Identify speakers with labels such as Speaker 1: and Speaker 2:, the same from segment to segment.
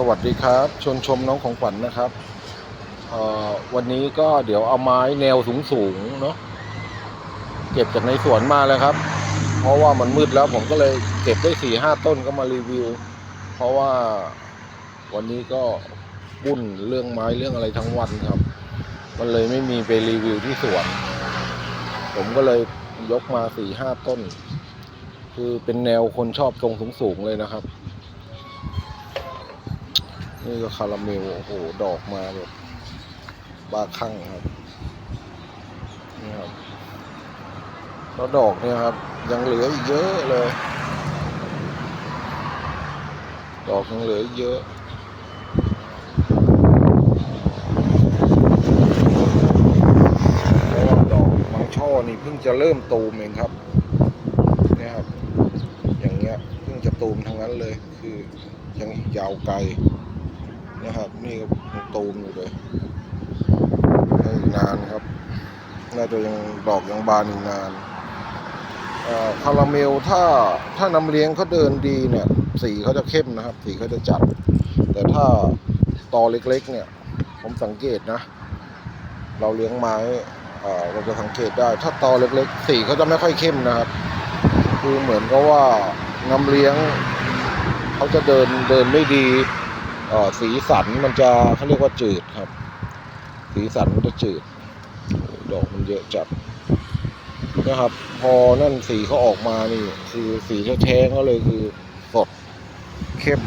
Speaker 1: สวัสดีครับ ชวนชมน้องของขวัญนะครับวันนี้ก็เดี๋ยวเอาไม้แนวสูงสูงๆเนาะเก็บจากในสวนมาเลยครับ เพราะว่ามันมืดแล้วผมก็เลยเก็บได้สี่ห้าต้นก็มารีวิว เพราะว่าวันนี้ก็บุ่นเรื่องไม้เรื่องอะไรทั้งวันครับ มันเลยไม่มีไปรีวิวที่สวน ผมก็เลยยกมาสี่ห้าต้น คือเป็นแนวคนชอบทรงสูงสูงๆเลยนะครับ นี่ก็คาราเมล โอ้โห ดอกมาแบบบาคลั่งครับ นี่ครับ แล้วดอกเนี่ยครับ ยังเหลืออีกเยอะเลย ดอกยังเหลืออีกเยอะเพราะว่าดอกบางช่อนี่เพิ่งจะเริ่มตูมเองครับเนี่ยครับ อย่างเงี้ยเพิ่งจะตูมทั้งนั้นเลย คือยังอีกยาวไกล นะครับนี่ก็ตูมอยู่เลยอีกนานครับ น่าจะยังดอกยังบานอีกนานคาราเมลถ้าถ้าน้ำเลี้ยงเขาเดินดีเนี่ย สีเขาจะเข้มนะครับ สีเขาจะจัด แต่ถ้าตอเล็กๆ เนี่ย ผมสังเกตนะ เราเลี้ยงไม้เอ่เราจะสังเกตได้ ถ้าตอเล็กๆ สีเขาจะไม่ค่อยเข้มนะครับ คือเหมือนกับว่าน้ำเลี้ยงเขาจะเดินเดินไม่ดี สีสันมันจะเขาเรียกว่าจืดครับ สีสันมันจะจืด ดอกมันเยอะจัดนะครับ พอนั่นสีเขาออกมานี่ คือสีแท้ๆเขาเลยคือสดเข้ม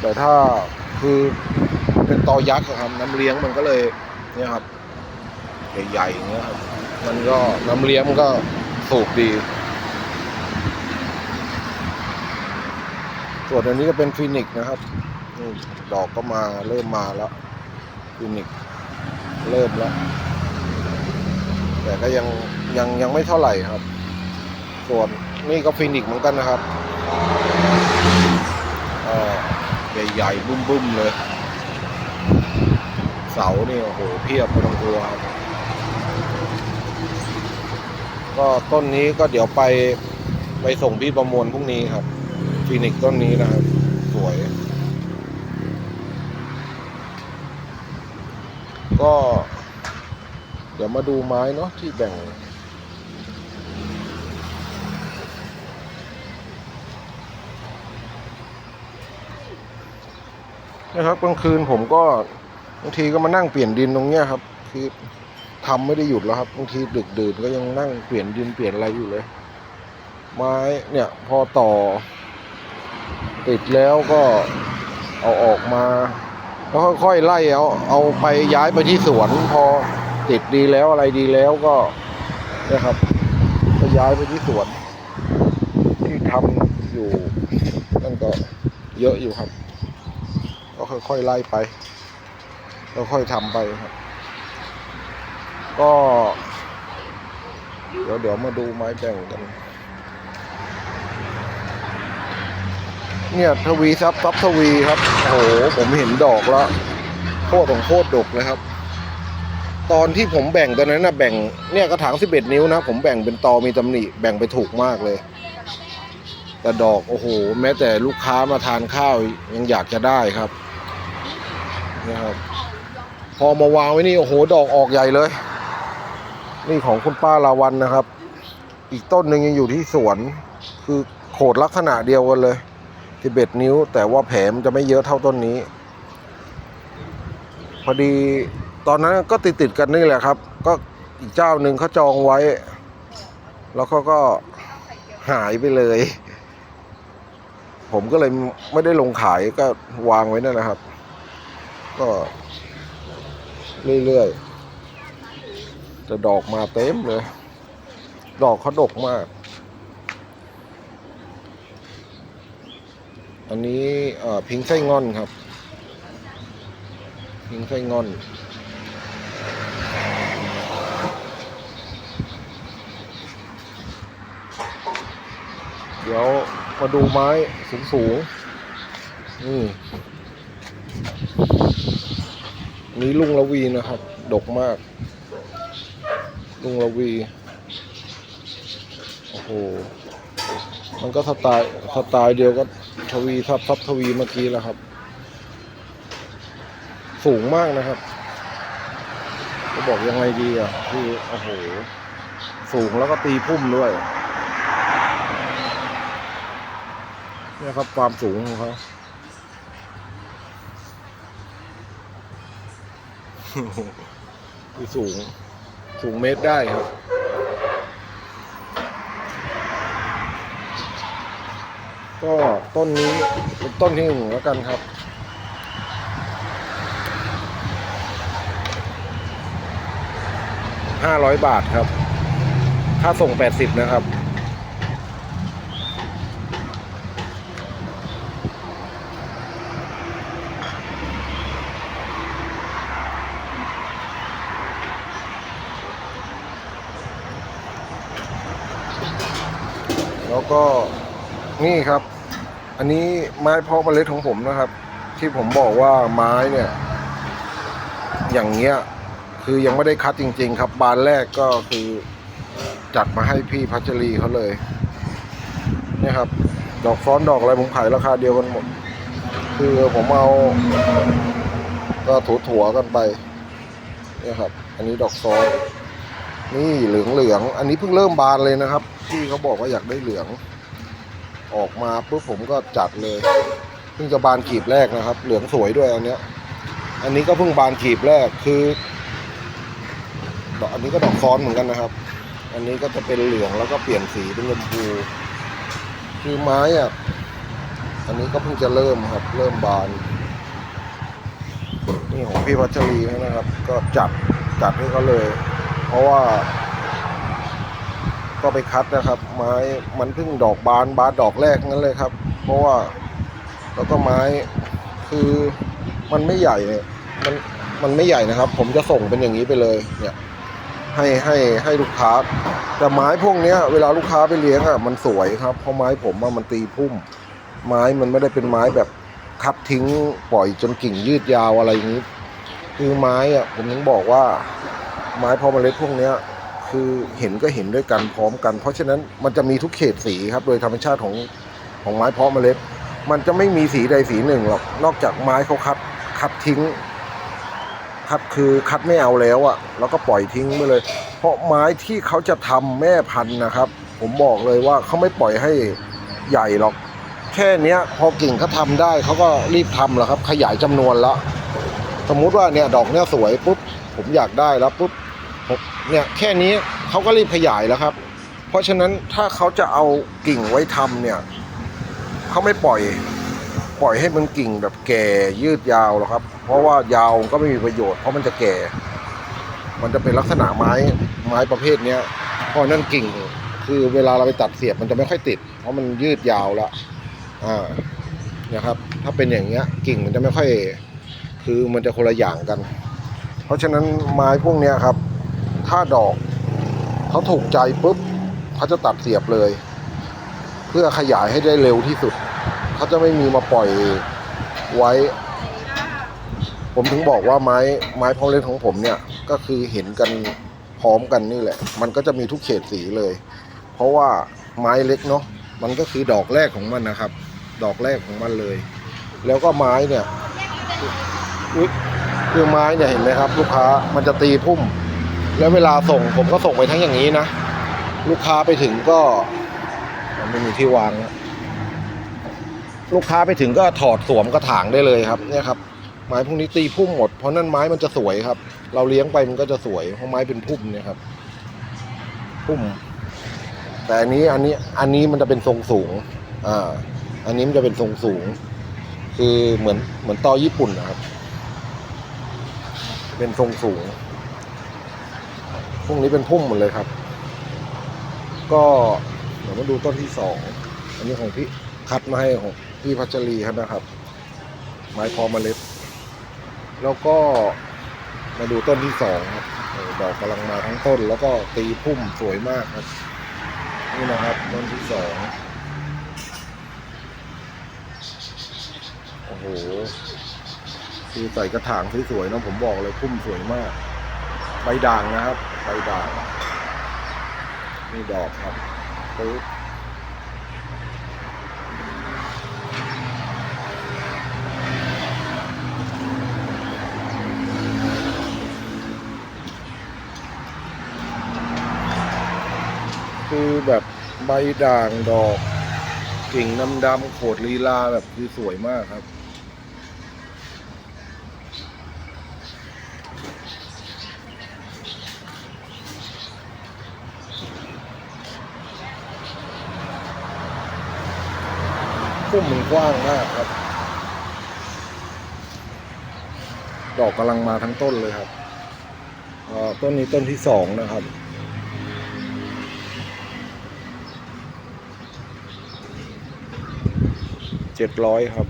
Speaker 1: แต่ถ้าคือเป็นตอยักษ์ครับ น้ำเลี้ยงมันก็เลยเนี่ยครับใหญ่ๆเงี้ยครับมันก็น้ำเลี้ยงมันก็สูบดี ส่วนอันนี้ก็เป็นฟินิกนะครับนี่ดอกก็มาเริ่มมาแล้วฟินิกเริ่มแล้ว แต่ก็ยังยังยังไม่เท่าไหร่ครับ ส่วนนี่ก็ฟินิกเหมือนกันนะครับออใหญ่ๆบึ้มๆเลย เสานี่โอ้โหเพียบไม่ต้องกลัวครับก็ต้นนี้ก็เดี๋ยวไปไปส่งพี่ประมวลพรุ่งนี้ครับ ฟินิกต้นนี้นะครับ สวย ก็ เดี๋ยวมาดูไม้เนาะที่แบ่ง นะครับกลางคืนผมก็บางทีก็มานั่งเปลี่ยนดินตรงเนี้ยครับ คือทำไม่ได้หยุดแล้วครับบางทีดึกดื่นก็ยังนั่งเปลี่ยนดินเปลี่ยนอะไรอยู่เลย ไม้เนี่ย พอต่อ ติดแล้วก็เอาออกมาแล้วค่อยๆไล่เอาเอาไปย้ายไปที่สวนพอติดดีแล้วอะไรดีแล้วก็นะครับก็ย้ายไปที่สวน ที่ทำอยู่นั่นก็เยอะอยู่ครับ ก็ค่อยๆไล่ไปแล้วค่อยทำไปครับ ก็ เดี๋ยวเดี๋ยวมาดูไม้แบ่งกัน เนี่ยทวีซับซับทวีครับโอ้โหผมเห็นดอกแล้วโคตรของโคตรดกเลยครับ ตอนที่ผมแบ่งตอนนั้นนะแบ่งเนี่ยกระถาง11 นิ้วนะ ผมแบ่งเป็นตอมีตำหนิแบ่งไปถูกมากเลย แต่ดอกโอ้โห แม้แต่ลูกค้ามาทานข้าวยังอยากจะได้ครับนะครับพอมาวางไว้นี่โอ้โหดอกออกใหญ่เลย นี่ของคุณป้าลาวันนะครับ อีกต้นหนึ่งยังอยู่ที่สวน คือโขดลักษณะเดียวกันเลย 11 นิ้ว แต่ว่าแผลมันจะไม่เยอะเท่าต้นนี้ พอดีตอนนั้นก็ติดติดกันนี่แหละครับ ก็อีกเจ้าหนึ่งเขาจองไว้ แล้วเขาก็หายไปเลย ผมก็เลยไม่ได้ลงขายก็วางไว้นั่นนะครับ ก็เรื่อยๆแต่ดอกมาเต็มเลย ดอกเขาดกมาก อันนี้พิงไส้งอนครับ พิงไส้งอนเดี๋ยวมาดูไม้สูงสูงๆนี่นี่ลุงละวีนะครับ ดกมาก ลุงละวี โอ้โห มันก็สไตล์สไตล์เดียวกับ ทวีทับทับทวีเมื่อกี้แล้วครับ สูงมากนะครับจะบอกยังไงดีอะคือโอ้โหสูงแล้วก็ตีพุ่มด้วยเนี่ยครับความสูงของเขาคือสูง สูงเมตรได้ครับ ก็ต้นนี้เป็นต้นที่หนึ่งแล้วกันครับ ห้าร้อยบาทครับ ค่าส่งแปดสิบนะครับ แล้วก็นี่ครับ อันนี้ไม้เพาะเมล็ดของผมนะครับ ที่ผมบอกว่าไม้เนี่ย อย่างเงี้ย คือยังไม่ได้คัดจริง ๆ ครับ บานแรกก็คือจัดมาให้พี่พัชรีเขาเลยเนี่ยครับ ดอกฟ้อนดอกอะไรผมขายราคาเดียวกันหมด คือผมเอา ก็ถั่วกันไปเนี่ยครับ อันนี้ดอกซ้อนนี่เหลืองเหลือง อันนี้เพิ่งเริ่มบานเลยนะครับที่เขาบอกว่าอยากได้เหลือง ออกมาปุ๊บผมก็จัดเลยเพิ่งจะบานขีบแรกนะครับ เหลืองสวยด้วยอันเนี้ย อันนี้ก็เพิ่งบานขีบแรกคือดอกอันนี้ก็ดอกซ้อนเหมือนกันนะครับ อันนี้ก็จะเป็นเหลืองแล้วก็เปลี่ยนสีเป็นชมพูคือไม้อะอันนี้ก็เพิ่งจะเริ่มครับ เริ่มบาน นี่ของพี่พัชรีนะครับ ก็จัดจัดให้เขาเลย เพราะว่า ก็ไปคัดนะครับ ไม้มันเพิ่งดอกบานบานดอกแรกนั้นเลยครับ เพราะว่าแล้วก็ไม้คือมันไม่ใหญ่เนี่ยมันมันไม่ใหญ่นะครับ ผมจะส่งเป็นอย่างนี้ไปเลยเนี่ยให้ให้ให้ลูกค้า แต่ไม้พวกเนี้ย เวลาลูกค้าไปเลี้ยงอะมันสวยครับเพราะไม้ผมอะมันตีพุ่ม ไม้มันไม่ได้เป็นไม้แบบคัดทิ้งปล่อยจนกิ่งยืดยาวอะไรอย่างนี้ คือไม้อะผมถึงบอกว่า ไม้พอมเมล็ดพวกเนี้ย คือเห็นก็เห็นด้วยกันพร้อมกัน เพราะฉะนั้นมันจะมีทุกเฉดสีครับ โดยธรรมชาติของของไม้เพาะเมล็ด มันจะไม่มีสีใดสีหนึ่งหรอกนอกจากไม้เขาคัดคัดทิ้ง คัดคือคัดไม่เอาแล้วอะแล้วก็ปล่อยทิ้งไปเลย เพราะไม้ที่เขาจะทำแม่พันธุ์นะครับ ผมบอกเลยว่าเขาไม่ปล่อยให้ใหญ่หรอก แค่เนี้ย พอกิ่งเขาทำได้เขาก็รีบทำแล้วครับ ขยายจำนวนละสมมุติว่าเนี่ยดอกเนี้ยสวยปุ๊บผมอยากได้แล้วปุ๊บ เนี่ยแค่นี้เขาก็รีบขยายแล้วครับ เพราะฉะนั้นถ้าเขาจะเอากิ่งไว้ทำเนี่ยเขาไม่ปล่อยปล่อยให้มันกิ่งแบบแก่ยืดยาวหรอกครับ เพราะว่ายาวก็ไม่มีประโยชน์เพราะมันจะแก่ มันจะเป็นลักษณะไม้ไม้ประเภทเนี้ยเพราะนั่นกิ่งคือเวลาเราไปตัดเสียบมันจะไม่ค่อยติด เพราะมันยืดยาวแล้วอ่านี่ยครับ ถ้าเป็นอย่างเงี้ยกิ่งมันจะไม่ค่อย คือมันจะคนละอย่างกัน เพราะฉะนั้นไม้พวกเนี้ยครับ ถ้าดอกเขาถูกใจปุ๊บเขาจะตัดเสียบเลย เพื่อขยายให้ได้เร็วที่สุด เขาจะไม่มีมาปล่อยไว้ ผมถึงบอกว่าไม้ไม้พอเล่นของผมเนี่ยก็คือเห็นกันพร้อมกันนี่แหละ มันก็จะมีทุกเฉดสีเลย เพราะว่าไม้เล็กเนาะมันก็คือดอกแรกของมันนะครับ ดอกแรกของมันเลย แล้วก็ไม้เนี่ยอุ๊ยคือไม้เนี่ยเห็นไหมครับ ลูกค้ามันจะตีพุ่ม แล้วเวลาส่งผมก็ส่งไปทั้งอย่างนี้นะ ลูกค้าไปถึงก็มันไม่มีที่วางนะลูกค้าไปถึงก็ถอดสวมกระถางได้เลยครับ เนี่ยครับ ไม้พวกนี้ตีพุ่มหมดเพราะนั่นไม้มันจะสวยครับ เราเลี้ยงไปมันก็จะสวยเพราะไม้เป็นพุ่มเนี่ยครับ พุ่ม แต่อันนี้อันนี้อันนี้มันจะเป็นทรงสูง อ่า อันนี้มันจะเป็นทรงสูง คือเหมือนเหมือนตอญี่ปุ่นนะครับ เป็นทรงสูง พวกนี้เป็นพุ่มหมดเลยครับ ก็เดี๋ยวมาดูต้นที่สองอันนี้ของพี่คัดมาให้ของพี่พัชรีครับนะครับ ไม้พอมเมล็ด แล้วก็มาดูต้นที่สองครับดอกกำลังมาทั้งต้น แล้วก็ตีพุ่มสวยมากครับนี่นะครับต้นที่สองโอ้โหคือใส่กระถางสวยๆนะผมบอกเลยพุ่มสวยมาก ใบด่างนะครับ ไปได้มีดอกครับปึ๊บคือแบบใบด่างดอกกิ่งดำๆโขดลีลาแบบคือสวยมากครับ พุ่มมันกว้างมากครับ ดอกกำลังมาทั้งต้นเลยครับต้นนี้ต้นที่สองนะครับ เจ็ดร้อยครับ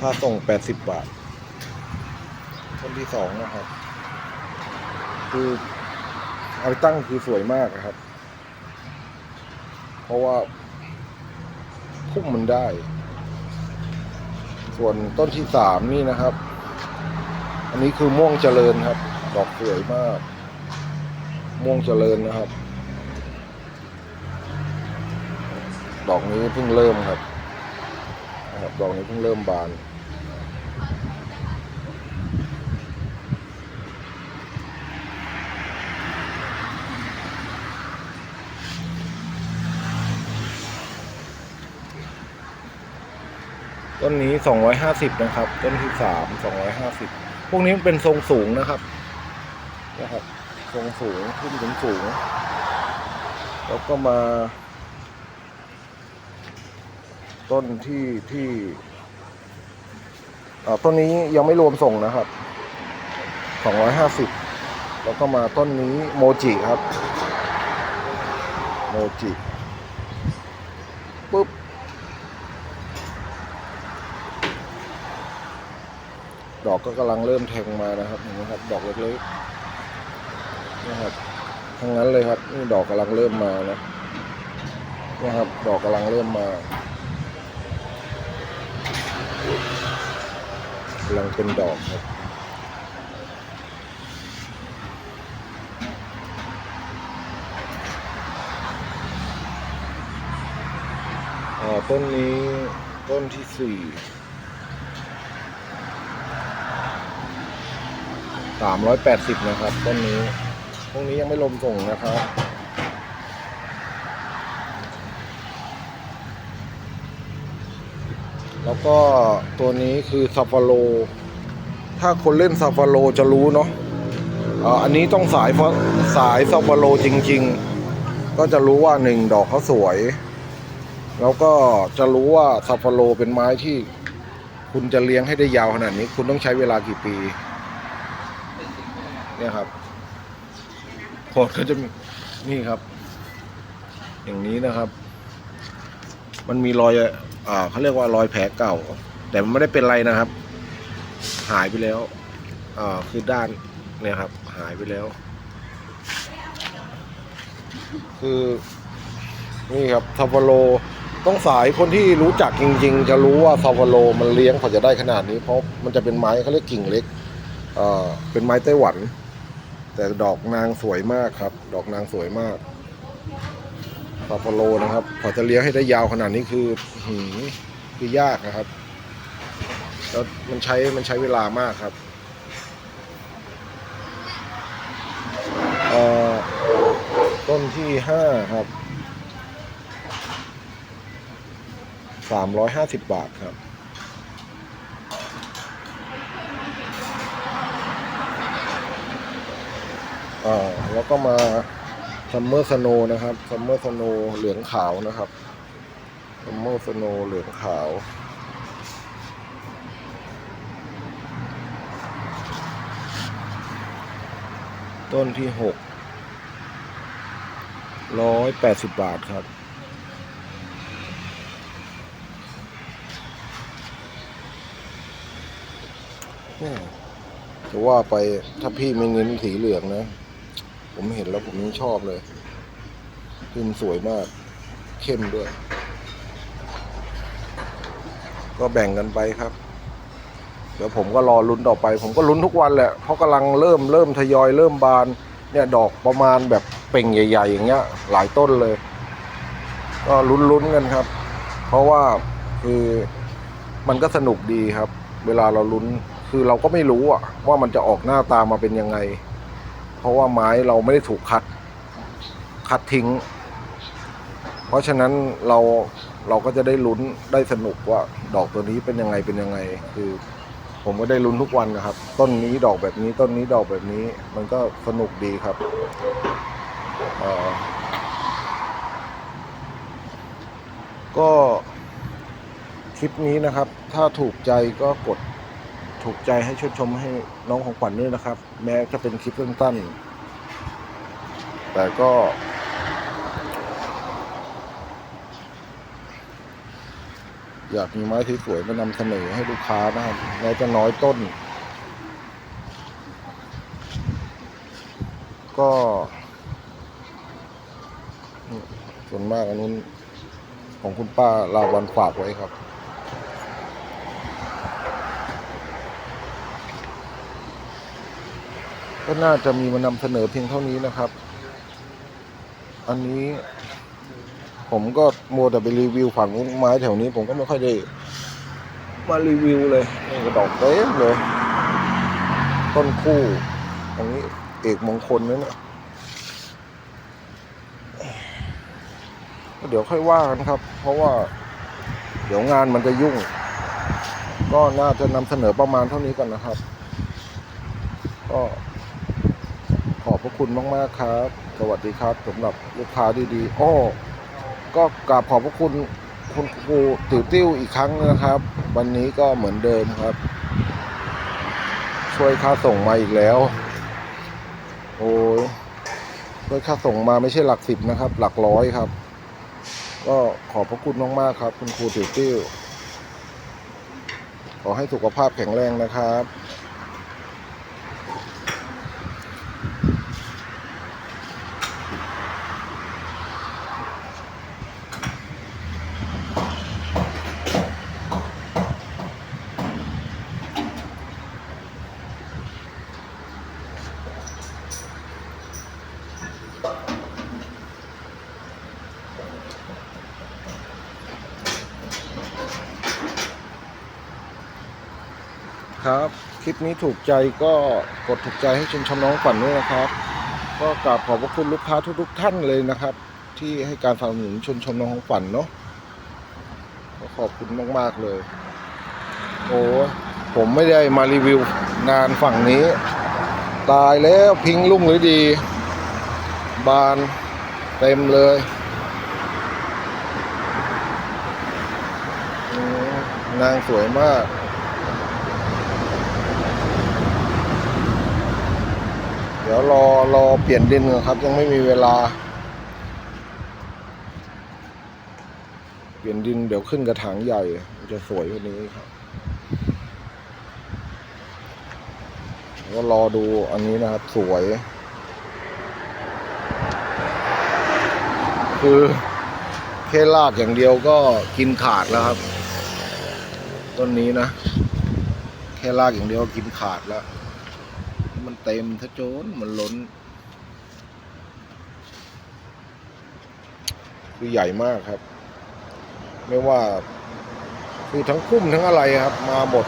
Speaker 1: ค่าส่งแปดสิบบาท ต้นที่สองนะครับ คือเอาไปตั้งคือสวยมากครับ เพราะว่า พุ่มมันได้ ส่วนต้นที่สามนี่นะครับ อันนี้คือม่วงเจริญครับ ดอกสวยมาก ม่วงเจริญนะครับ ดอกนี้เพิ่งเริ่มครับนะครับดอกนี้เพิ่งเริ่มบาน ต้นนี้สองร้อยห้าสิบนะครับ ต้นที่สามสองร้อยห้าสิบพวกนี้เป็นทรงสูงนะครับนะครับทรงสูงขึ้นถึงสูง แล้วก็มา ต้นที่ที่ต้นนี้ยังไม่รวมส่งนะครับสองร้อยห้าสิบแล้วก็มาต้นนี้โมจิครับ โมจิปุ๊บ ด อกก็กำลังเริ่มแทงมานะครับเห็นไหมครับ ดอกเล็กๆนะครับทั้งนั้นเลยครับนี่ดอกกำลังเริ่มมานะนะครับ ดอกกำลังเริ่มมากำลังเป็นดอกครับอ่าต้นนี้ต้นที่สี่ สามร้อยแปดสิบนะครับต้นนี้พวกนี้ยังไม่ลมส่งนะครับแล้วก็ตัวนี้คือซาฟาโล ถ้าคนเล่นซาฟาโลจะรู้เนาะอ,อันนี้ต้องสายเพราะสายซาฟาโลจริง ๆ ก็จะรู้ว่าหนึ่งดอกเขาสวย แล้วก็จะรู้ว่าซาฟาโลเป็นไม้ที่คุณจะเลี้ยงให้ได้ยาวขนาดนี้ คุณต้องใช้เวลากี่ปี เนี่ยครับโคนก็จะมีนี่ครับ อย่างนี้นะครับ มันมีรอยอ่าเขาเรียกว่ารอยแผลเก่า แต่มันไม่ได้เป็นไรนะครับ หายไปแล้วอ่าคือด้านเนี่ยครับ หายไปแล้ว คือนี่ครับซาฟาโลต้องสายคนที่รู้จักจริง ๆ จะรู้ว่าซาฟาโลมันเลี้ยงกว่าจะได้ขนาดนี้เพราะมันจะเป็นไม้เขาเรียกกิ่งเล็ก เอ่อเป็นไม้ไต้หวัน แต่ดอกนางสวยมากครับ ดอกนางสวยมากซาฟาโลนะครับพอจะเลี้ยงให้ได้ยาวขนาดนี้คือหืคือยากนะครับ แล้วมันใช้มันใช้เวลามากครับอ่อต้นที่ห้าครับสามร้อยห้าสิบบาทครับ อ่า แล้วก็มาซัมเมอร์สโนนะครับซัมเมอร์สโนเหลืองขาวนะครับซัมเมอร์สโนเหลืองขาวต้นที่หกร้อยแปดสิบบาทครับแม่จะว่าไปถ้าพี่ไม่เน้นสีเหลืองนะ ผมเห็นแล้วผมยังชอบเลยพิมพ์สวยมาก เข้มด้วย ก็แบ่งกันไปครับ เดี๋ยวผมก็รอลุ้นต่อไป ผมก็ลุ้นทุกวันแหละ เพราะกำลังเริ่มเริ่มทยอยเริ่มบาน เนี่ยดอกประมาณแบบเป่งใหญ่ ๆ อย่างเงี้ย หลายต้นเลย ก็ลุ้นๆกันครับ เพราะว่าคือมันก็สนุกดีครับ เวลาเราลุ้นคือเราก็ไม่รู้อะว่ามันจะออกหน้าตามาเป็นยังไง เพราะว่าไม้เราไม่ได้ถูกคัดคัดทิ้ง เพราะฉะนั้นเราเราก็จะได้ลุ้นได้สนุกว่าดอกตัวนี้เป็นยังไงเป็นยังไง คือ ผมก็ได้ลุ้นทุกวันนะครับ ต้นนี้ดอกแบบนี้ต้นนี้ดอกแบบนี้ มันก็สนุกดีครับก็คลิปนี้นะครับ ถ้าถูกใจก็กด ถูกใจให้ชดชมให้น้องของขวัญด้วยนะครับ แม้จะเป็นคลิปสั้นๆแต่ก็ อยากมีไม้ที่สวยมานำเสนอให้ลูกค้านะครับแม้จะน้อยต้น ก็ส่วนมากอันนู้นของคุณป้าลาวันฝากไว้ครับ ก็น่าจะมีมานำเสนอเพียงเท่านี้นะครับ อันนี้ผมก็โมแต่ไปรีวิวฝั่งไม้แถวนี้ ผมก็ไม่ค่อยได้มารีวิวเลยกระดอกเต็มเลย ต้นคู่อันนี้เอกมงคลนะเนี่ยก็เดี๋ยวค่อยว่ากันครับ เพราะว่า เดี๋ยวงานมันจะยุ่ง ก็น่าจะนำเสนอประมาณเท่านี้ก่อนนะครับ ก็ ขอบพระคุณมากๆครับ สวัสดีครับสำหรับลูกค้าดีๆอ้อก็กราบขอบพระคุณคุณครูติ๋วติ้วอีกครั้งนะครับ วันนี้ก็เหมือนเดิมครับ ช่วยค่าส่งมาอีกแล้ว โอ้ยช่วยค่าส่งมาไม่ใช่หลักสิบนะครับ หลักร้อยครับ ก็ขอบพระคุณมากๆครับ คุณครูติ๋วติ้วขอให้สุขภาพแข็งแรงนะครับ ครับ ค ลิปนี้ถูกใจก็กดถูกใจให้ชมชมน้องขวัญด้วยนะครับ ก็กราบขอบพระคุณลูกค้าทุกๆท่านเลยนะครับ ที่ให้การสนับสนุนชมชมน้องของขวัญเนาะก็ขอบคุณมากๆเลย โอ้ผมไม่ได้มารีวิวงานฝั่งนี้ ตายแล้วพิงลุ่งหรือดี บานเต็มเลยนางสวยมาก ดี๋ยวรอรอเปลี่ยนดินก่อนครับ ยังไม่มีเวลา เปลี่ยนดินเดี๋ยวขึ้นกระถางใหญ่จะสวยกว่านี้ครับก็รอดูอันนี้นะครับ สวย คือแค่ลากอย่างเดียวก็กินขาดแล้วครับ ต้นนี้นะ แค่ลากอย่างเดียวก็กินขาดแล้ว มันเต็มทะโจนมันล้น คือใหญ่มากครับ ไม่ว่า คือทั้งคุ้มทั้งอะไรครับ มาหมด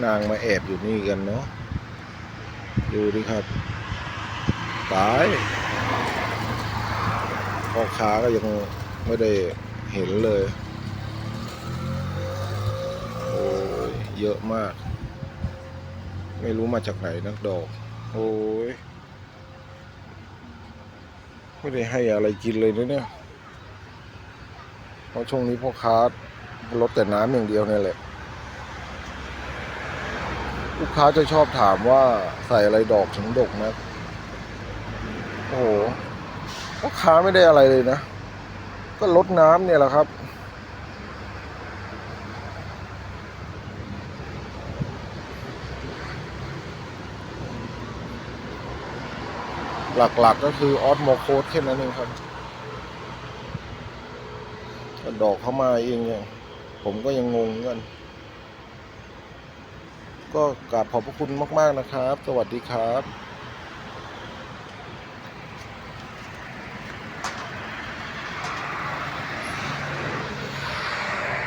Speaker 1: นางมาแอบอยู่นี่กันเนาะดูดิครับ ตายพ่อค้าก็ยังไม่ได้เห็นเลยโอ้ยเยอะมาก ไม่รู้มาจากไหนนักดอกโอ้ยไม่ได้ให้อะไรกินเลยนะเนี่ยเพราะช่วงนี้พ่อค้าลดแต่น้ำอย่างเดียวนี่แหละ ลูกค้าจะชอบถามว่าใส่อะไรดอกถึงดกนะโอ้โหลูกค้าไม่ได้อะไรเลยนะ ก็ลดน้ำเนี่ยแหละครับ หลักๆก็คือออสโมโคดแค่นั้นเองครับดอกเข้ามาเองเนี่ยผมก็ยังงงเหมือนกัน ก็กราบขอบพระคุณมาก ๆนะครับ สวัสดีครับ